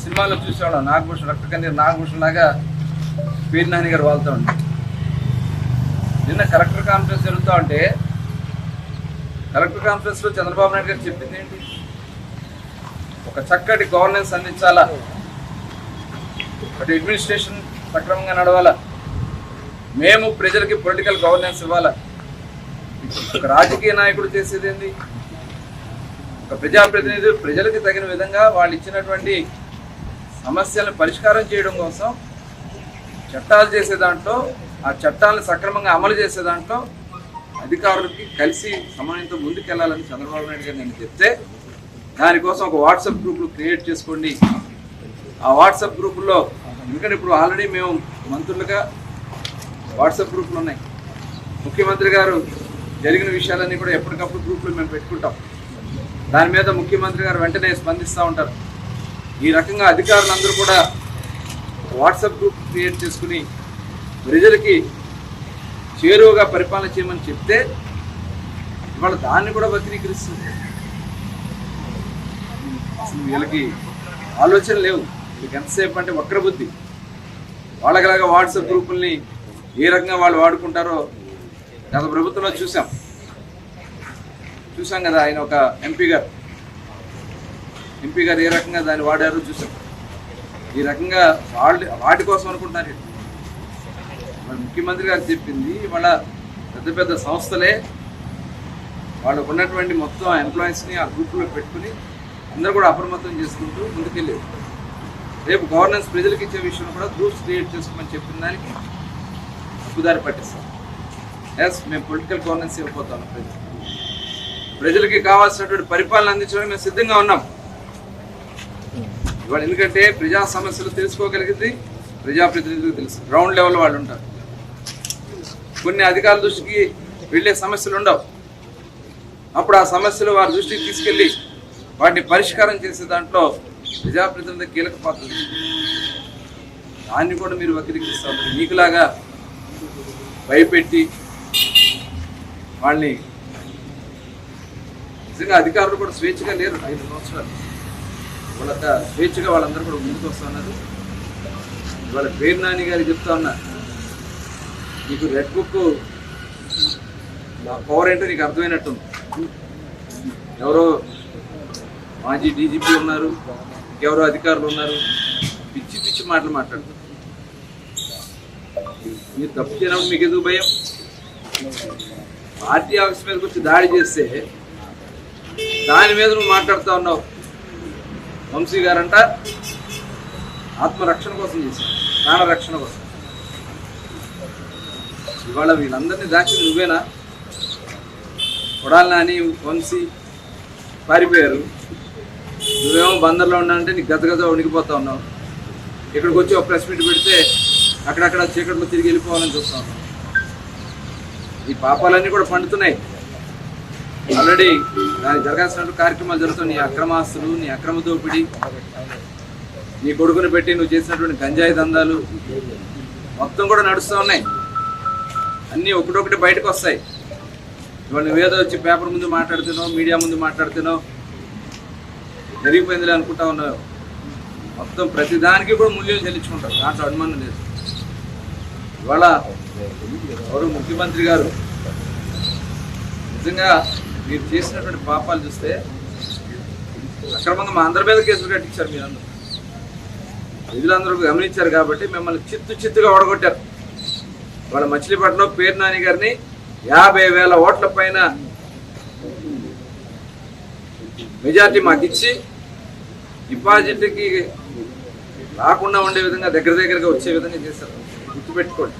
సినిమాలో చూసేవాళ్ళం. నాగభూషణ్ రక్త కన్నీరు నాగభూషణ్ లాగా పీర్ నాని గారు వాళ్తూ ఉండే. నిన్న కలెక్టర్ కాన్ఫరెన్స్ జరుగుతూ ఉంటే కలెక్టర్ కాన్ఫరెన్స్లో చంద్రబాబు నాయుడు గారు చెప్పింది ఏంటి? ఒక చక్కటి గవర్నెన్స్ అందించాలా? అటు అడ్మినిస్ట్రేషన్ సక్రమంగా నడవాలా? మేము ప్రజలకి పొలిటికల్ గవర్నెన్స్ ఇవ్వాలా? ఒక రాజకీయ నాయకుడు చేసేది ఏంది? ఒక ప్రజాప్రతినిధులు ప్రజలకు తగిన విధంగా వాళ్ళు ఇచ్చినటువంటి సమస్యలను పరిష్కారం చేయడం కోసం చట్టాలు చేసే దాంట్లో ఆ చట్టాలను సక్రమంగా అమలు చేసే దాంట్లో అధికారులకి కలిసి సమన్వయంతో ముందుకెళ్ళాలని చంద్రబాబు నాయుడు గారు నేను చెప్తే దానికోసం ఒక వాట్సాప్ గ్రూపులు క్రియేట్ చేసుకోండి. ఆ వాట్సాప్ గ్రూపుల్లో ఎందుకంటే ఇప్పుడు ఆల్రెడీ మేము మంత్రులుగా వాట్సాప్ గ్రూపులు ఉన్నాయి. ముఖ్యమంత్రి గారు జరిగిన విషయాలన్నీ కూడా ఎప్పటికప్పుడు గ్రూపులు మేము పెట్టుకుంటాం. దాని మీద ముఖ్యమంత్రి గారు వెంటనే స్పందిస్తూ ఉంటారు. ఈ రకంగా అధికారులందరూ కూడా వాట్సాప్ గ్రూప్ క్రియేట్ చేసుకుని ప్రజలకి చేరువగా పరిపాలన చేయమని చెప్తే ఇవాళ దాన్ని కూడా వక్రీకరిస్తుంది. అసలు వీళ్ళకి ఆలోచన లేవు. వీళ్ళకి ఎంతసేపు అంటే వక్రబుద్ధి వాళ్ళకిలాగా వాట్సాప్ గ్రూపుల్ని ఏ రకంగా వాళ్ళు వాడుకుంటారో గత ప్రభుత్వంలో చూసాం. చూసాం కదా ఆయన ఒక ఎంపీ గారు. ఎంపీ గారు ఏ రకంగా దాన్ని వాడారో చూసాం. ఈ రకంగా వాళ్ళు వాటి కోసం అనుకుంటున్నారు మరి ముఖ్యమంత్రి గారు చెప్పింది వాళ్ళ పెద్ద పెద్ద సంస్థలే వాళ్ళకు ఉన్నటువంటి మొత్తం ఎంప్లాయీస్ని ఆ గ్రూపులో పెట్టుకుని అందరూ కూడా అప్రమత్తం చేసుకుంటూ ముందుకెళ్ళేది రేపు గవర్నెన్స్ ప్రజలకు ఇచ్చే విషయంలో కూడా గ్రూప్స్ క్రియేట్ చేసుకోమని చెప్పిన దానికి తప్పుదారి పట్టిస్తాం. ఎస్ మేము పొలిటికల్ గవర్నెన్స్ ఇవ్వబోతాం ప్రజలు ప్రజలకి కావాల్సినటువంటి పరిపాలన అందించడానికి మేము సిద్ధంగా ఉన్నాం. ఇవాళ ఎందుకంటే ప్రజా సమస్యలు తెలుసుకోగలిగింది ప్రజాప్రతినిధులకు తెలుసు. గ్రౌండ్ లెవెల్ వాళ్ళు ఉంటారు. కొన్ని అధికారుల దృష్టికి వెళ్ళే సమస్యలు ఉండవు. అప్పుడు ఆ సమస్యలు వారి దృష్టికి తీసుకెళ్ళి వాటిని పరిష్కారం చేసే దాంట్లో ప్రజాప్రతినిధి కీలక పాత్ర దాన్ని కూడా మీరు వక్రీకరిస్తారు. మీకులాగా భయపెట్టి వాళ్ళని నిజంగా అధికారులు కూడా స్వేచ్ఛగా లేరు. ఐదు సంవత్సరాలు. వాళ్ళంతా స్వేచ్ఛగా వాళ్ళందరూ కూడా ముందుకు వస్తున్నారు ఇవాళ పేరు నాని గారికి చెప్తా ఉన్నా నీకు రెడ్ బుక్ పవర్ ఏంటో నీకు అర్థమైనట్టుంది. ఎవరో మాజీ డీజీపీ ఉన్నారు ఇంకెవరో అధికారులు ఉన్నారు పిచ్చి పిచ్చి మాటలు మాట్లాడుతున్నారు. మీరు తప్పు చేయడం మీకు ఎదుగు భయం? పార్టీ ఆఫీస్ మీదకి వచ్చి దాడి చేస్తే దాని మీద నువ్వు మాట్లాడుతూ ఉన్నావు. వంశీ గారంట. ఆత్మరక్షణ కోసం చేశారు. ప్రాణ రక్షణ కోసం. ఇవాళ వీళ్ళందరినీ దాచింది నువ్వేనా? కొడాలి నాని వంశీ పారిపోయారు. నువ్వేమో బందర్లో ఉన్నానంటే నీకు గదగద వణికిపోతా ఉన్నావు. ఇక్కడికి వచ్చి ఒక ప్రెస్ మీట్ పెడితే అక్కడక్కడ చీకట్లో తిరిగి వెళ్ళిపోవాలని చూస్తా ఉన్నావు. ఈ పాపాలన్నీ కూడా పండుతున్నాయి. ఆల్రెడీ దానికి జరగాల్సినటువంటి కార్యక్రమాలు జరుగుతాయి నీ అక్రమాస్తులు నీ అక్రమ దోపిడీ నీ కొడుకుని పెట్టి నువ్వు చేసినటువంటి గంజాయి దందాలు మొత్తం కూడా నడుస్తూ ఉన్నాయి. అన్నీ ఒకటొకటి బయటకు వస్తాయి. ఇవాళ నువ్వేదో వచ్చి పేపర్ ముందు మాట్లాడుతున్నావు మీడియా ముందు మాట్లాడుతున్నావు జరిగిపోయిందిలే అనుకుంటా ఉన్నావు. మొత్తం ప్రతిదానికి కూడా మూల్యం చెల్లించుకుంటారు. దాంట్లో అనుమానం లేదు. ఇవాళ ఎవరు ముఖ్యమంత్రి గారు? నిజంగా మీరు చేసినటువంటి పాపాలు చూస్తే అక్రమంగా మా అందరి మీద కేసులు కట్టించారు మీరందరూ ప్రజలందరూ గమనించారు కాబట్టి మిమ్మల్ని చిత్తు చిత్తుగా ఓడగొట్టారు. వాళ్ళ మచిలీపట్నం పేరు నాని గారిని యాభై వేల ఓట్ల పైన మెజార్టీ మాకు ఇచ్చి డిపాజిట్కి రాకుండా ఉండే విధంగా దగ్గర దగ్గరగా వచ్చే విధంగా చేశారు. గుర్తుపెట్టుకోండి.